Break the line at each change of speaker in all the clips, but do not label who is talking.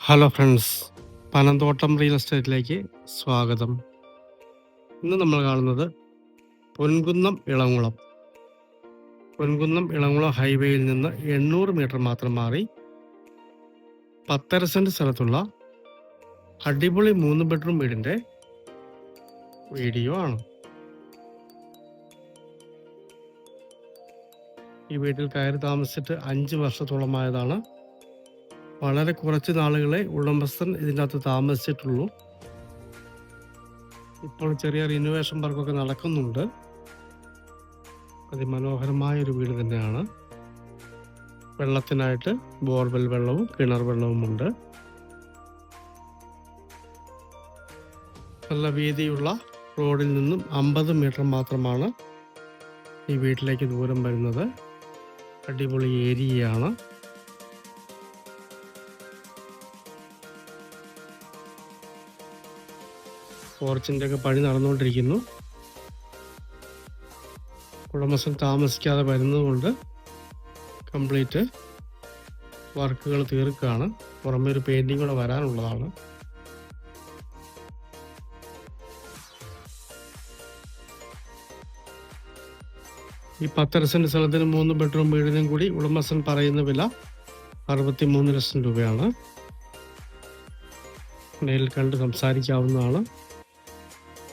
Hello friends Panamthottam real എസ്റ്റേറ്റിലേക്ക് സ്വാഗതം. ഇന്ന് നമ്മൾ കാണുന്നത് പൊൻകുന്നം ഇളങ്കുളം പൊൻകുന്നം ഇളങ്കുളം ഹൈവേയിൽ നിന്ന് എണ്ണൂറ് മീറ്റർ മാത്രം മാറി പത്തര സെന്റ് സ്ഥലത്തുള്ള അടിപൊളി മൂന്ന് ബെഡ്റൂം വീടിന്റെ വീഡിയോ ആണ്. ഈ വീട്ടിൽ കയറി താമസിച്ചിട്ട് അഞ്ച് വർഷത്തോളമായതാണ് വളരെ കുറച്ച് നാളുകളെ ഉടമസ്ഥൻ ഇതിനകത്ത് താമസിച്ചിട്ടുള്ളൂ. ഇപ്പോൾ ചെറിയ റിനോവേഷൻ വർക്കൊക്കെ നടക്കുന്നുണ്ട്. അതിമനോഹരമായൊരു വീട് തന്നെയാണ്. വെള്ളത്തിനായിട്ട് ബോർവെൽ വെള്ളവും കിണർ വെള്ളവും ഉണ്ട്. നല്ല വീതിയുള്ള റോഡിൽ നിന്നും അമ്പത് മീറ്റർ മാത്രമാണ് ഈ വീട്ടിലേക്ക് ദൂരം വരുന്നത്. അടിപൊളി ഏരിയയാണ്. പോർച്ചിന്റെ ഒക്കെ പണി നടന്നുകൊണ്ടിരിക്കുന്നു. ഉടമസ്ഥൻ താമസിക്കാതെ വരുന്നതുകൊണ്ട് കംപ്ലീറ്റ് വർക്കുകൾ തീർക്കുകയാണ്. പുറമെ ഒരു പെയിന്റിങ് കൂടെ വരാനുള്ളതാണ്. ഈ പത്തര സെന്റ് സ്ഥലത്തിന് മൂന്ന് ബെഡ്റൂം വീടിനും കൂടി ഉടമസ്ഥൻ പറയുന്ന വില അറുപത്തി മൂന്ന് ലക്ഷം രൂപയാണ്. നേരിൽ കണ്ട് സംസാരിക്കാവുന്നതാണ്.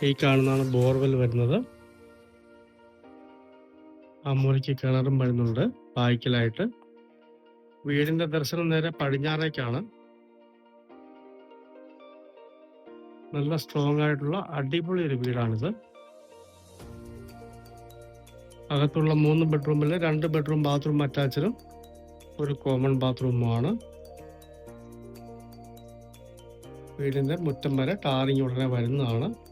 ഈ കാണുന്നതാണ് ബോർവെൽ വരുന്നത്. ആ മൂലയ്ക്ക് കിണറും വരുന്നുണ്ട് പായ്ക്കലായിട്ട്. വീടിന്റെ ദർശനം നേരെ പടിഞ്ഞാറേക്കാണ്. നല്ല സ്ട്രോങ് ആയിട്ടുള്ള അടിപൊളി ഒരു വീടാണിത്. അകത്തുള്ള മൂന്ന് ബെഡ്റൂമിൽ രണ്ട് ബെഡ്റൂം ബാത്റൂം അറ്റാച്ചഡും ഒരു കോമൺ ബാത്റൂമുമാണ് വീടിന്റെ മുറ്റം വരെ ടാറിങ് ഉടനെ വരുന്നതാണ്.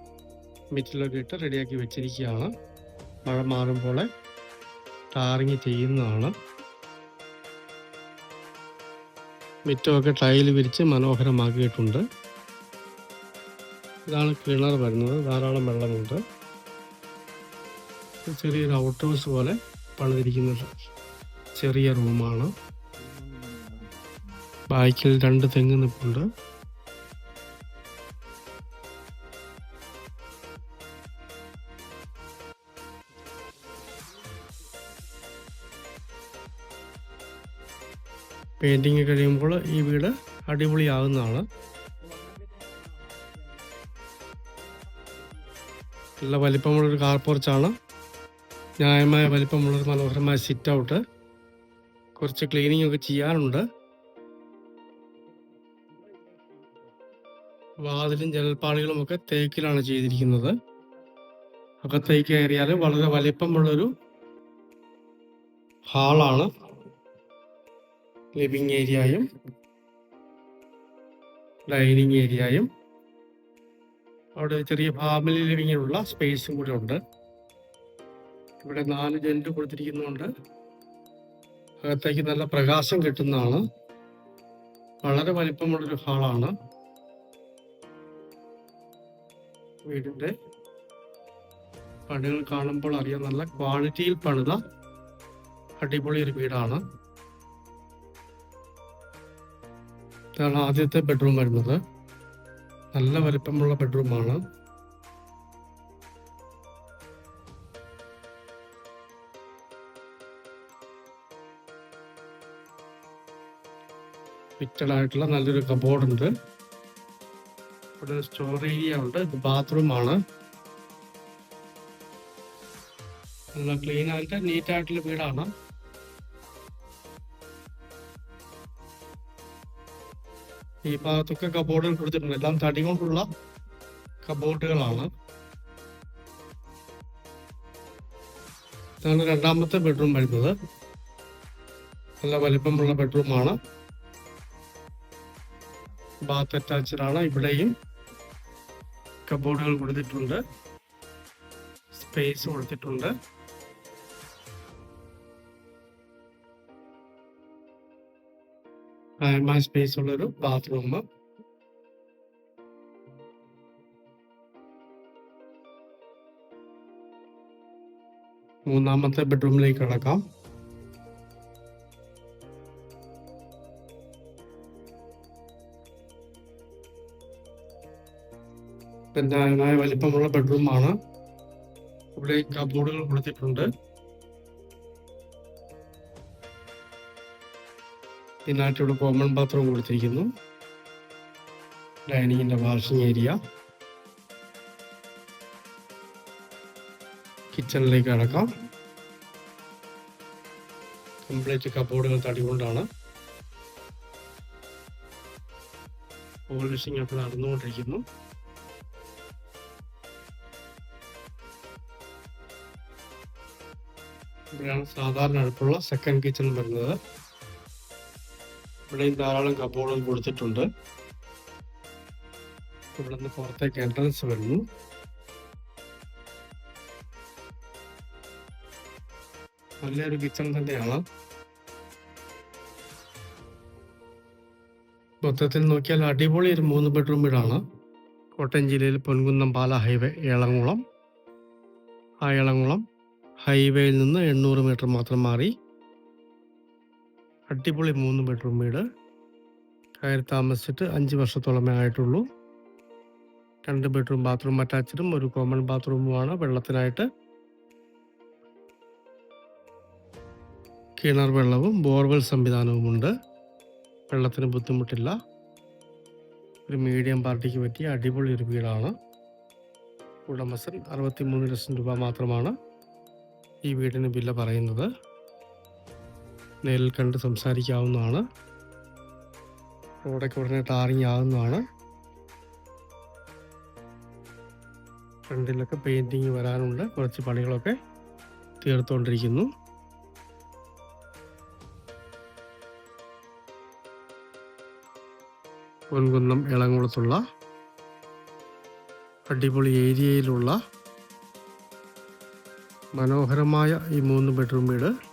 മിറ്റിലൊക്കെ ഇട്ട് റെഡിയാക്കി വെച്ചിരിക്കുകയാണ്. മഴ മാറുമ്പോൾ ടാറിങ് ചെയ്യുന്നതാണ്. മിറ്റമൊക്കെ ടൈൽ വിരിച്ച് മനോഹരമാക്കിയിട്ടുണ്ട്. ഇതാണ് കിണർ വരുന്നത്. ധാരാളം വെള്ളമുണ്ട്. ചെറിയൊരു ഔട്ട് ഹൗസ് പോലെ പണിതിരിക്കുന്ന ചെറിയ റൂമാണ്. ബാക്കിൽ രണ്ട് തെങ്ങ് നിൽപ്പുണ്ട് പെയിന്റിങ് കഴിയുമ്പോൾ ഈ വീട് അടിപൊളിയാകുന്നതാണ്. നല്ല വലിപ്പമുള്ളൊരു കാർ പോർച്ചാണ് ന്യായമായ വലിപ്പമുള്ളൊരു മനോഹരമായ സിറ്റ് ഔട്ട് കുറച്ച് ക്ലീനിങ് ഒക്കെ ചെയ്യാനുണ്ട്. വാതിലും ജനൽപ്പാളികളും ഒക്കെ തേക്കിലാണ് ചെയ്തിരിക്കുന്നത്. അകത്തേക്ക് കയറിയാൽ വളരെ വലിപ്പമുള്ളൊരു ഹാളാണ് ലിവിങ് ഏരിയയും ഡൈനിങ് ഏരിയയും. അവിടെ ചെറിയ ഫാമിലി ലിവിങ്ങിനുള്ള സ്പേസും കൂടെ ഉണ്ട്. ഇവിടെ നാല് ജെന്റ് കൊടുത്തിരിക്കുന്നുണ്ട്. അകത്തേക്ക് നല്ല പ്രകാശം കിട്ടുന്നതാണ്. വളരെ വലിപ്പമുള്ളൊരു ഹാളാണ്. വീടിന്റെ പണികൾ കാണുമ്പോൾ അറിയാം നല്ല ക്വാളിറ്റിയിൽ പണിത അടിപൊളി ഒരു വീടാണ്. ഇതാണ് ആദ്യത്തെ ബെഡ്റൂം വരുന്നത്. നല്ല വലിപ്പമുള്ള ബെഡ്റൂമാണ് ഫിറ്റഡ് ആയിട്ടുള്ള നല്ലൊരു കബോർഡ് ഉണ്ട്. ഇവിടെ ഒരു സ്റ്റോർ ഏരിയ ഉണ്ട്. ഇത് ബാത്റൂം ആണ്. നല്ല ക്ലീൻ ആയിട്ട് നീറ്റ് ആയിട്ടുള്ള വീടാണ്. ഈ ഭാഗത്തൊക്കെ കബോർഡുകൾ കൊടുത്തിട്ടുണ്ട്. എല്ലാം തടി കൊണ്ടുള്ള കബോർഡുകളാണ് ഇതാണ് രണ്ടാമത്തെ ബെഡ്റൂം വരുന്നത്. നല്ല വലിപ്പമുള്ള ബെഡ്റൂമാണ് ബാത്ത് അറ്റാച്ച്ഡ് ആണ്. ഇവിടെയും കബോർഡുകൾ കൊടുത്തിട്ടുണ്ട്. സ്പേസ് കൊടുത്തിട്ടുണ്ട്. കാര്യമായ സ്പേസ് ഉള്ളൊരു ബാത്റൂം മൂന്നാമത്തെ ബെഡ്റൂമിലേക്ക് കിടക്കാം. പിന്നെ വലിപ്പമുള്ള ബെഡ്റൂമാണ് ഇവിടെ കബോർഡുകൾ കൊടുത്തിട്ടുണ്ട്. ഇതിനായിട്ട് ഇവിടെ കോമൺ ബാത്റൂം കൊടുത്തിരിക്കുന്നു. ഡൈനിങ്ങിന്റെ വാഷിംഗ് ഏരിയ. കിച്ചണിലേക്ക് അടക്കാം കംപ്ലീറ്റ് കബോർഡുകൾ തടി കൊണ്ടാണ് പോളിഷിംഗ് ഒക്കെ നടന്നുകൊണ്ടിരിക്കുന്നു. ഇവിടെയാണ് സാധാരണ അടുപ്പുള്ള സെക്കൻഡ് കിച്ചൺ വരുന്നത്. ഇവിടെയും ധാരാളം കബോർഡുകൾ കൊടുത്തിട്ടുണ്ട്. ഇവിടെ നിന്ന് പുറത്തേക്ക് എൻട്രൻസ് വരുന്നു. നല്ലൊരു കിച്ചൺ തന്നെയാണ്. മൊത്തത്തിൽ നോക്കിയാൽ അടിപൊളി ഒരു മൂന്ന് ബെഡ്റൂം വീടാണ്. കോട്ടയം ജില്ലയിൽ പൊൻകുന്നം പാല ഹൈവേ ഏളംകുളം. ആ ഏളംകുളം ഹൈവേയിൽ നിന്ന് എണ്ണൂറ് മീറ്റർ മാത്രം മാറി. അടിപൊളി മൂന്ന് ബെഡ്റൂം വീട്. കയറി താമസിച്ചിട്ട് അഞ്ച് വർഷത്തോളമേ ആയിട്ടുള്ളൂ. രണ്ട് ബെഡ്റൂം ബാത്റൂം അറ്റാച്ചഡും ഒരു കോമൺ ബാത്റൂമുമാണ് വെള്ളത്തിനായിട്ട്. കിണർ വെള്ളവും ബോർവെൽ സംവിധാനവും ഉണ്ട് വെള്ളത്തിന് ബുദ്ധിമുട്ടില്ല. ഒരു മീഡിയം പാർട്ടിക്ക് പറ്റിയ അടിപൊളി ഒരു വീടാണ്. ഉടമസ്ഥൻ അറുപത്തിമൂന്ന് ലക്ഷം രൂപ മാത്രമാണ് ഈ വീടിന് വില പറയുന്നത്. നേരിൽ കണ്ട് സംസാരിക്കാവുന്നതാണ്. റോഡൊക്കെ ഉടനെ ടാറിങ് ആവുന്നതാണ്. ഫ്രണ്ടിലൊക്കെ പെയിന്റിങ് വരാനുണ്ട്. കുറച്ച് പണികളൊക്കെ തീർത്തുകൊണ്ടിരിക്കുന്നു പൊൻകുന്നം ഇളങ്കുളത്തുള്ള അടിപൊളി ഏരിയയിലുള്ള മനോഹരമായ ഈ മൂന്ന് ബെഡ്റൂം വീട്